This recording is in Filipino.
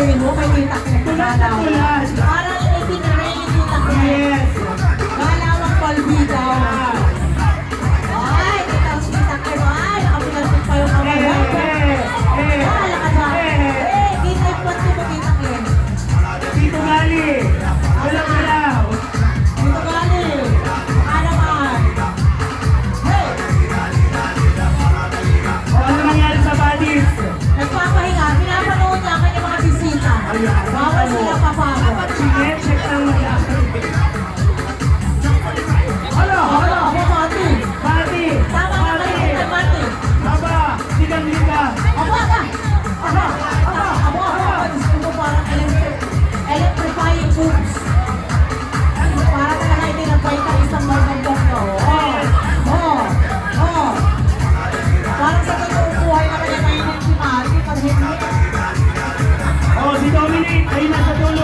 rain, okay kita kinakalaw. Parang ipinarain yung kita ko. Yes. Galawang palbi daw. Ay, kita ko kita kayo. Ay, nakapilasok pa yung kamay. Eh, eh, eh. Wala ka dyan. Eh, kita yung pwede mo kita kayo. Dito galing. Oh, si Dominic, ayun na.